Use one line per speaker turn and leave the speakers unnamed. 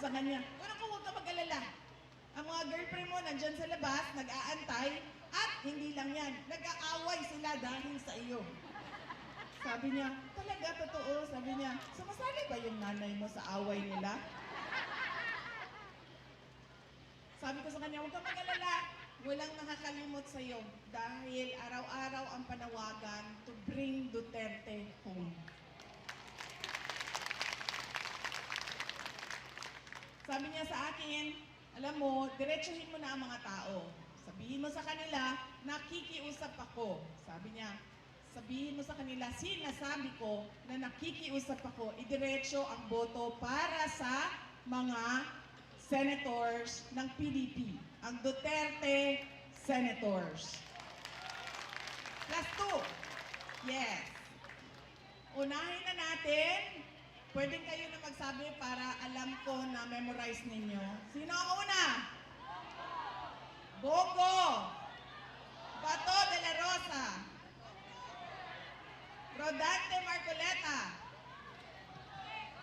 sa kanya, ano ko huwag ka mag-alala. Ang mga girlfriend mo nandyan sa labas, nag-aantay, at hindi lang yan, nag-aaway sila dahil sa iyo. Sabi niya, talaga totoo, sabi niya, sumasali ba yung nanay mo sa away nila? Sabi ko sa kanya, huwag kang mag-alala. Walang nakakalimot sa iyo dahil araw-araw ang panawagan Sabi niya sa akin, alam mo, diretsuhin mo na ang mga tao. Sabihin mo sa kanila, nakikiusap ako. Sabi niya, sabihin mo sa kanila, sinasabi ko na nakikiusap ako, idiretso ang boto para sa mga senators ng PDP, ang Duterte senators. Plus two. Yes. Unahin na natin. Pwede kayo na magsabi para alam ko na memorize ninyo. Sino ang una? Bongo. Bato de la Rosa. Rodante Marcoleta.